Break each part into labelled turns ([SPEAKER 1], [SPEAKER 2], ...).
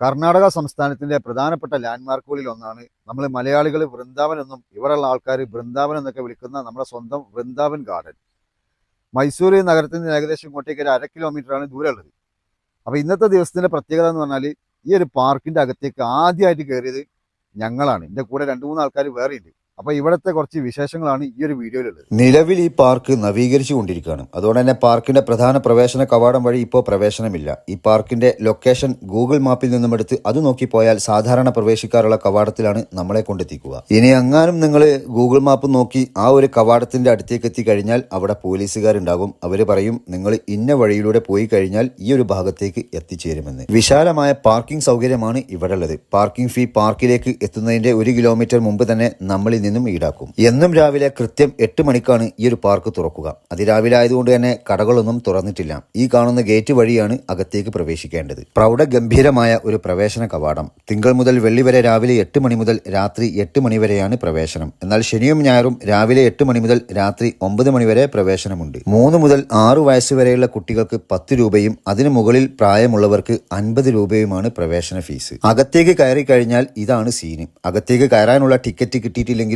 [SPEAKER 1] കർണാടക സംസ്ഥാനത്തിന്റെ പ്രധാനപ്പെട്ട ലാൻഡ്മാർക്കുകളിൽ ഒന്നാണ് നമ്മൾ മലയാളികൾ വൃന്ദാവൻ എന്നും ഇവിടെയുള്ള ആൾക്കാർ വൃന്ദാവൻ എന്നൊക്കെ വിളിക്കുന്ന നമ്മുടെ സ്വന്തം വൃന്ദാവൻ ഗാർഡൻ മൈസൂർ നഗരത്തിൽ നിന്ന് ഏകദേശം ഇങ്ങോട്ടേക്ക് ഒരു അര കിലോമീറ്ററാണ് ദൂരമുള്ളത്. അപ്പോൾ ഇന്നത്തെ ദിവസത്തിന്റെ പ്രത്യേകത എന്ന് പറഞ്ഞാൽ ഈ ഒരു പാർക്കിന്റെ അകത്തേക്ക് ആദ്യമായിട്ട് കയറിയത് ഞങ്ങളാണ്. എന്റെ കൂടെ രണ്ട് മൂന്ന് ആൾക്കാർ വേറെയുണ്ട് അപ്പോൾ ഇവിടുത്തെ കുറച്ച് വിശേഷങ്ങളാണ് ഈ ഒരു വീഡിയോയിലുള്ളത്.
[SPEAKER 2] നിലവിൽ ഈ പാർക്ക് നവീകരിച്ചു കൊണ്ടിരിക്കുകയാണ് അതുകൊണ്ട് തന്നെ പാർക്കിന്റെ പ്രധാന പ്രവേശന കവാടം വഴി ഇപ്പോൾ പ്രവേശനമില്ല. ഈ പാർക്കിന്റെ ലൊക്കേഷൻ ഗൂഗിൾ മാപ്പിൽ നിന്നും എടുത്ത് അത് നോക്കി പോയാൽ സാധാരണ പ്രവേശിക്കാറുള്ള കവാടത്തിലാണ് നമ്മളെ കൊണ്ടെത്തിക്കുക. ഇനി അങ്ങാനും നിങ്ങൾ ഗൂഗിൾ മാപ്പ് നോക്കി ആ ഒരു കവാടത്തിന്റെ അടുത്തേക്ക് എത്തിക്കഴിഞ്ഞാൽ അവിടെ പോലീസുകാരുണ്ടാകും. അവർ പറയും നിങ്ങൾ ഇന്ന വഴിയിലൂടെ പോയി കഴിഞ്ഞാൽ ഈ ഒരു ഭാഗത്തേക്ക് എത്തിച്ചേരുമെന്ന്. വിശാലമായ പാർക്കിംഗ് സൗകര്യമാണ് ഇവിടെ ഉള്ളത് പാർക്കിംഗ് ഫീ പാർക്കിലേക്ക് എത്തുന്നതിന്റെ ഒരു കിലോമീറ്റർ മുമ്പ് തന്നെ നമ്മളിൽ നിന്നും ഈടാക്കും. എന്നും രാവിലെ കൃത്യം എട്ട് മണിക്കാണ് ഈ ഒരു പാർക്ക് തുറക്കുക. അതിരാവിലെ ആയതുകൊണ്ട് തന്നെ കടകളൊന്നും തുറന്നിട്ടില്ല. ഈ കാണുന്ന ഗേറ്റ് വഴിയാണ് അകത്തേക്ക് പ്രവേശിക്കേണ്ടത്. പ്രൗഢഗംഭീരമായ ഒരു പ്രവേശന കവാടം. തിങ്കൾ മുതൽ വെള്ളി വരെ രാവിലെ എട്ട് മണി മുതൽ രാത്രി എട്ട് മണി വരെയാണ് പ്രവേശനം. എന്നാൽ ശനിയും ഞായറും രാവിലെ എട്ട് മണി മുതൽ രാത്രി ഒമ്പത് മണി വരെ പ്രവേശനമുണ്ട്. മൂന്ന് മുതൽ ആറു വയസ്സ് വരെയുള്ള കുട്ടികൾക്ക് പത്ത് രൂപയും അതിനു മുകളിൽ പ്രായമുള്ളവർക്ക് അൻപത് രൂപയുമാണ് പ്രവേശന ഫീസ്. അകത്തേക്ക് കയറി കഴിഞ്ഞാൽ ഇതാണ് സീന്. അകത്തേക്ക് കയറാനുള്ള ടിക്കറ്റ്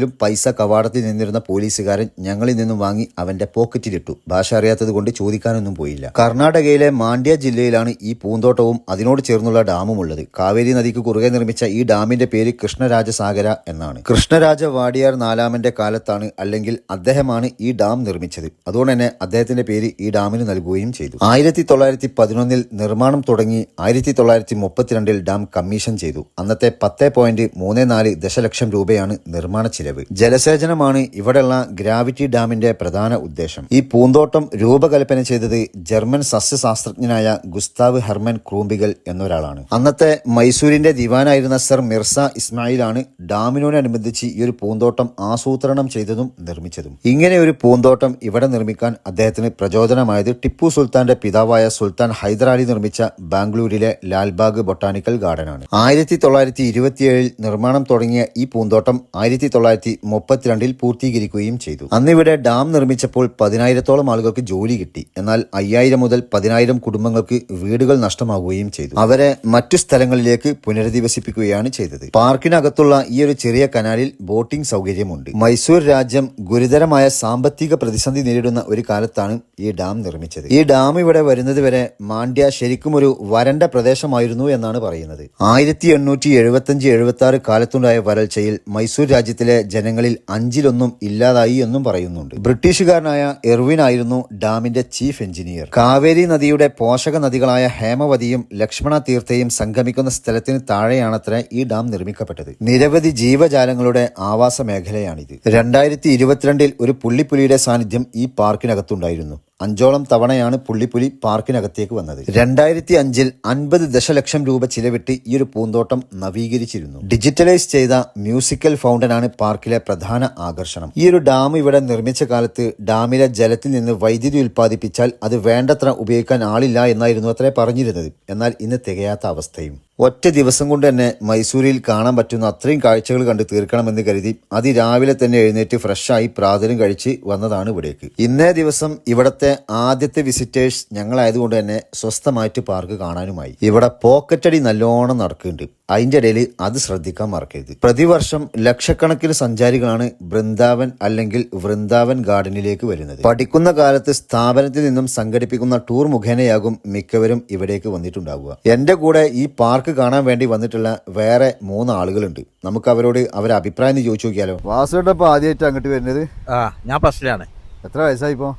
[SPEAKER 2] കിട്ടിയിട്ടില്ലെങ്കിലും പൈസ കവാടത്തിൽ നിന്നിരുന്ന പോലീസുകാരൻ ഞങ്ങളിൽ നിന്നും വാങ്ങി അവന്റെ പോക്കറ്റിലിട്ടു. ഭാഷ അറിയാത്തത് കൊണ്ട് ചോദിക്കാനൊന്നും പോയില്ല. കർണാടകയിലെ മാണ്ഡ്യ ജില്ലയിലാണ് ഈ പൂന്തോട്ടവും അതിനോട് ചേർന്നുള്ള ഡാമും ഉള്ളത് കാവേരി നദിക്ക് കുറുകെ നിർമ്മിച്ച ഈ ഡാമിന്റെ പേര് കൃഷ്ണരാജസാഗര എന്നാണ്. കൃഷ്ണരാജ വാടിയാർ നാലാമന്റെ കാലത്താണ് അല്ലെങ്കിൽ അദ്ദേഹമാണ് ഈ ഡാം നിർമ്മിച്ചത്. അതുകൊണ്ട് തന്നെ അദ്ദേഹത്തിന്റെ പേര് ഈ ഡാമിന് നൽകുകയും ചെയ്തു. ആയിരത്തി തൊള്ളായിരത്തി പതിനൊന്നിൽ നിർമ്മാണം തുടങ്ങി ആയിരത്തി തൊള്ളായിരത്തി മുപ്പത്തിരണ്ടിൽ ഡാം കമ്മീഷൻ ചെയ്തു. അന്നത്തെ പത്ത് പോയിന്റ് മൂന്ന് നാല് ദശലക്ഷം രൂപയാണ് നിർമ്മാണ ചിലവ്. ജലസേചനമാണ് ഇവിടെയുള്ള ഗ്രാവിറ്റി ഡാമിന്റെ പ്രധാന ഉദ്ദേശം. ഈ പൂന്തോട്ടം രൂപകൽപ്പന ചെയ്തത് ജർമ്മൻ സസ്യശാസ്ത്രജ്ഞനായ ഗുസ്താവ് ഹെർമൻ ക്രൂംബിഗൽ എന്നൊരാളാണ്. അന്നത്തെ മൈസൂരിന്റെ ദിവാനായിരുന്ന സർ മിർസ ഇസ്മായിൽ ഇസ്മായിലാണ് ഡാമിനോടനുബന്ധിച്ച് ഈ ഒരു പൂന്തോട്ടം ആസൂത്രണം ചെയ്തതും നിർമ്മിച്ചതും. ഇങ്ങനെ ഒരു പൂന്തോട്ടം ഇവിടെ നിർമ്മിക്കാൻ അദ്ദേഹത്തിന് പ്രചോദനമായത് ടിപ്പു സുൽത്താന്റെ പിതാവായ സുൽത്താൻ ഹൈദരാലി നിർമ്മിച്ച ബാംഗ്ലൂരിലെ ലാൽബാഗ് ബൊട്ടാണിക്കൽ ഗാർഡനാണ്. ആയിരത്തി തൊള്ളായിരത്തി ഇരുപത്തിയേഴിൽ നിർമ്മാണം തുടങ്ങിയ ഈ പൂന്തോട്ടം ആയിരത്തി തൊള്ളായിരത്തി മുപ്പത്തിരണ്ടിൽ പൂർത്തീകരിക്കുകയും ചെയ്തു. അന്നിവിടെ ഡാം നിർമ്മിച്ചപ്പോൾ പതിനായിരത്തോളം ആളുകൾക്ക് ജോലി കിട്ടി. എന്നാൽ അയ്യായിരം മുതൽ പതിനായിരം കുടുംബങ്ങൾക്ക് വീടുകൾ നഷ്ടമാവുകയും ചെയ്തു. അവരെ മറ്റു സ്ഥലങ്ങളിലേക്ക് പുനരധിവസിപ്പിക്കുകയാണ് ചെയ്തത്. പാർക്കിനകത്തുള്ള ഈ ഒരു ചെറിയ കനാലിൽ ബോട്ടിംഗ് സൗകര്യമുണ്ട്. മൈസൂർ രാജ്യം ഗുരുതരമായ സാമ്പത്തിക പ്രതിസന്ധി നേരിടുന്ന ഒരു കാലത്താണ് ഈ ഡാം നിർമ്മിച്ചത്. ഈ ഡാം ഇവിടെ വരുന്നത് വരെ മാണ്ഡ്യ ശരിക്കും ഒരു വരണ്ട പ്രദേശമായിരുന്നു എന്നാണ് പറയുന്നത്. ആയിരത്തി എണ്ണൂറ്റി എഴുപത്തി അഞ്ച് എഴുപത്തി ആറ് കാലത്തുണ്ടായ വരൾച്ചയിൽ മൈസൂർ രാജ്യത്തിലെ ജനങ്ങളിൽ അഞ്ചിലൊന്നും ഇല്ലാതായി എന്നും പറയുന്നുണ്ട്. ബ്രിട്ടീഷുകാരനായ എർവിൻ ആയിരുന്നു ഡാമിന്റെ ചീഫ് എഞ്ചിനീയർ. കാവേരി നദിയുടെ പോഷക നദികളായ ഹേമവതിയും ലക്ഷ്മണ തീർത്ഥയും സംഗമിക്കുന്ന സ്ഥലത്തിന് താഴെയാണത്ര ഈ ഡാം നിർമ്മിക്കപ്പെട്ടത്. നിരവധി ജീവജാലങ്ങളുടെ ആവാസ മേഖലയാണിത്. രണ്ടായിരത്തി ഇരുപത്തിരണ്ടിൽ ഒരു പുള്ളിപ്പുലിയുടെ സാന്നിധ്യം ഈ പാർക്കിനകത്തുണ്ടായിരുന്നു. അഞ്ചോളം തവണയാണ് പുള്ളിപ്പുലി പാർക്കിനകത്തേക്ക് വന്നത്. രണ്ടായിരത്തി അഞ്ചിൽ അൻപത് ദശലക്ഷം രൂപ ചിലവിട്ട് ഈ ഒരു പൂന്തോട്ടം നവീകരിച്ചിരുന്നു. ഡിജിറ്റലൈസ് ചെയ്ത മ്യൂസിക്കൽ ഫൗണ്ടൻ ആണ് പാർക്കിലെ പ്രധാന ആകർഷണം. ഈ ഒരു ഡാം ഇവിടെ നിർമ്മിച്ച കാലത്ത് ഡാമിലെ ജലത്തിൽ നിന്ന് വൈദ്യുതി ഉൽപ്പാദിപ്പിച്ചാൽ അത് വേണ്ടത്ര ഉപയോഗിക്കാൻ ആളില്ല എന്നായിരുന്നു അത്രേ പറഞ്ഞിരുന്നത്. എന്നാൽ ഇന്ന് തികയാത്ത അവസ്ഥയും. ഒറ്റ ദിവസം കൊണ്ട് തന്നെ മൈസൂരിൽ കാണാൻ പറ്റുന്ന അത്രയും കാഴ്ചകൾ കണ്ട് തീർക്കണമെന്ന് കരുതി അതിരാവിലെ തന്നെ എഴുന്നേറ്റ് ഫ്രഷായി പ്രാതലും കഴിച്ച് വന്നതാണ് ഇവിടേക്ക്. ഇന്നേ ദിവസം ഇവിടത്തെ ആദ്യത്തെ വിസിറ്റേഴ്സ് ഞങ്ങളായതുകൊണ്ട് തന്നെ സ്വസ്ഥമായിട്ട് പാർക്ക് കാണാനുമായി. ഇവിടെ പോക്കറ്റടി നല്ലോണം നടക്കുന്നുണ്ട്. അതിന്റെ ഇടയിൽ അത് ശ്രദ്ധിക്കാൻ മറക്കരുത്. പ്രതിവർഷം ലക്ഷക്കണക്കിന് സഞ്ചാരികളാണ് വൃന്ദാവൻ അല്ലെങ്കിൽ വൃന്ദാവൻ ഗാർഡനിലേക്ക് വരുന്നത്. പഠിക്കുന്ന കാലത്ത് സ്ഥാപനത്തിൽ നിന്നും സംഘടിപ്പിക്കുന്ന ടൂർ മുഖേനയാകും മിക്കവരും ഇവിടേക്ക് വന്നിട്ടുണ്ടാവുക. എന്റെ കൂടെ ഈ പാർക്ക് കാണാൻ വേണ്ടി വന്നിട്ടുള്ള വേറെ മൂന്ന് ആളുകളുണ്ട്. നമുക്ക് അവരോട് അവരെ അഭിപ്രായം ചോദിച്ചു നോക്കിയാലോ?
[SPEAKER 1] വാസുവേട്ട ഇപ്പോൾ ആദ്യമായിട്ട് അങ്ങോട്ട് വരുന്നത്?
[SPEAKER 3] ആ ഞാൻ ഫസ്റ്റിലാണ്.
[SPEAKER 1] എത്ര വയസ്സായി ഇപ്പോ?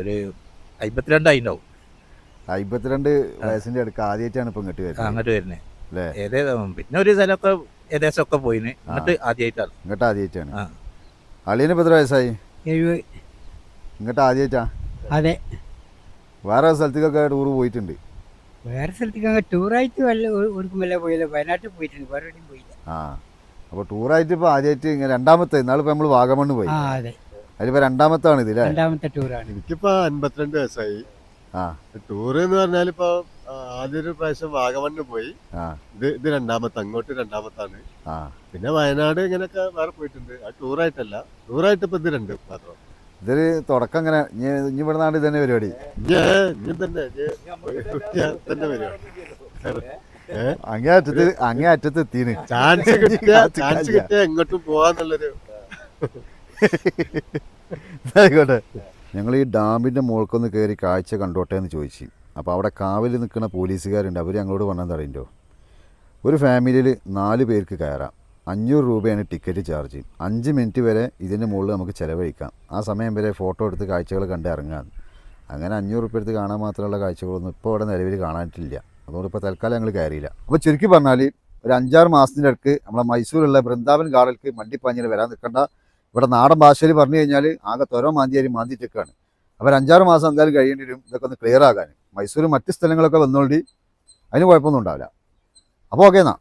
[SPEAKER 3] ഒരു അമ്പത്തിരണ്ടായി ഉണ്ടാവും
[SPEAKER 1] അമ്പത്തിരണ്ട് വയസ്സിന്റെ അടുക്ക് ആദ്യമായിട്ടാണ് ഇപ്പോൾ ഇങ്ങോട്ട് വരുന്നത്.
[SPEAKER 3] അങ്ങോട്ട് വരുന്നത്.
[SPEAKER 1] അല്ലേ
[SPEAKER 3] ഏതേ പിന്നെ ഒരു സ്ഥലമൊക്കെ ഏകദേശം ഒക്കെ പോയിന്. എന്നിട്ട് ആദ്യമായിട്ടാണ്
[SPEAKER 1] ഇങ്ങോട്ട് ആദ്യമായിട്ടാണ്
[SPEAKER 3] ആ.
[SPEAKER 1] അളിയന് ഇപ്പം എത്ര വയസ്സായി?
[SPEAKER 4] എഴുപത്
[SPEAKER 1] ഇങ്ങോട്ട് ആദ്യമായിട്ടാ
[SPEAKER 4] അതെ.
[SPEAKER 1] വേറെ സ്ഥലത്തേക്കൊക്കെ ടൂർ പോയിട്ടുണ്ട്.
[SPEAKER 4] വേറെ സ്ഥലത്തേക്ക് അങ്ങ് ടൂറായിട്ട് വല്ല ഒരുക്കും വല്ല പോയില്ല. വയനാട്ടിൽ പോയിട്ടുണ്ട്. വേറെ എവിടെയും പോയില്ല.
[SPEAKER 1] ആ. അപ്പോൾ ടൂറായിട്ട് ഇപ്പോൾ ആദ്യമായിട്ട് ഇങ്ങനെ രണ്ടാമത്തെ ഇന്നാളിപ്പോൾ നമ്മൾ വാഗമണ്ണ് പോയി.
[SPEAKER 4] അതിപ്പോ അതെ.
[SPEAKER 1] അതിലിപ്പോൾ രണ്ടാമത്താണ് ഇതില്ലേ
[SPEAKER 4] രണ്ടാമത്തെ ടൂറാണ്
[SPEAKER 5] എനിക്കിപ്പോ അൻപത്തിരണ്ട് വയസ്സായി.
[SPEAKER 1] ആ.
[SPEAKER 5] ടൂറ് എന്ന് പറഞ്ഞാൽ ഇപ്പൊ ആദ്യൊരു ഒരു പ്രാവശ്യം വാഗമണ്ണ് പോയി. ഇത് ഇത് രണ്ടാമത്തെ അങ്ങോട്ട് രണ്ടാമത്താണ്.
[SPEAKER 1] ആ.
[SPEAKER 5] പിന്നെ വയനാട് ഇങ്ങനെയൊക്കെ വേറെ പോയിട്ടുണ്ട്. ആ ടൂറായിട്ടല്ല ടൂറായിട്ട് ഇപ്പൊ ഇത് രണ്ട് മാത്രം.
[SPEAKER 1] ഇതൊരു തുടക്കം ഇങ്ങനെ ഇനി ഇവിടെ നാട് ഇതന്നെ പരിപാടി. അങ്ങേ അറ്റത്ത് അങ്ങേ അറ്റത്ത് എത്തിന്.
[SPEAKER 5] ചാൻസ് കിട്ടിയ ചാൻസ്. കിട്ടിയ എങ്ങോട്ടും പോവാന്നുള്ളൊരു
[SPEAKER 1] ആയിക്കോട്ടെ ഞങ്ങൾ ഈ ഡാമിന്റെ മുകൾക്കൊന്ന് കയറി കാഴ്ച കണ്ടോട്ടെ എന്ന് ചോദിച്ചു. അപ്പോൾ അവിടെ കാവൽ നിൽക്കുന്ന പോലീസുകാരുണ്ട്. അവർ ഞങ്ങളോട് പറഞ്ഞാൽ അറിയണ്ടോ ഒരു ഫാമിലിയിൽ നാല് പേർക്ക് കയറാം. അഞ്ഞൂറ് രൂപയാണ് ടിക്കറ്റ് ചാർജ്. അഞ്ച് മിനിറ്റ് വരെ ഇതിന്റെ മുകളിൽ നമുക്ക് ചിലവഴിക്കാം. ആ സമയം വരെ ഫോട്ടോ എടുത്ത് കാഴ്ചകൾ കണ്ട് ഇറങ്ങാം. അങ്ങനെ അഞ്ഞൂറ് റുപ്യ എടുത്ത് കാണാൻ മാത്രമുള്ള കാഴ്ചകളൊന്നും ഇപ്പോൾ ഇവിടെ നിലവിൽ കാണാനിട്ടില്ല. അതുകൊണ്ട് ഇപ്പോൾ തൽക്കാലം ഞങ്ങൾ കയറിയില്ല. അപ്പോൾ ചുരുക്കി പറഞ്ഞാൽ ഒരു അഞ്ചാറ് മാസത്തിന്റെ അടുക്ക് നമ്മളെ മൈസൂരുള്ള വൃന്ദാവൻ ഗാർഡനിലേക്ക് മണ്ടിപ്പാഞ്ഞിൽ വരാൻ നിൽക്കണ്ട ഇവിടെ നാടൻ ഭാഷയിൽ പറഞ്ഞു കഴിഞ്ഞാൽ ആകെ തൊരോ മാന്തിയാരി മാന്തിട്ടൊക്കെയാണ് അവർ അഞ്ചാറ് മാസം എന്തായാലും കഴിയേണ്ടി വരും ഇതൊക്കെ ഒന്ന് ക്ലിയർ ആകാൻ. മൈസൂർ മറ്റ് സ്ഥലങ്ങളൊക്കെ വന്നോണ്ടി അതിന് കുഴപ്പമൊന്നും ഉണ്ടാവില്ല. അപ്പോൾ ഓക്കെ എന്നാ.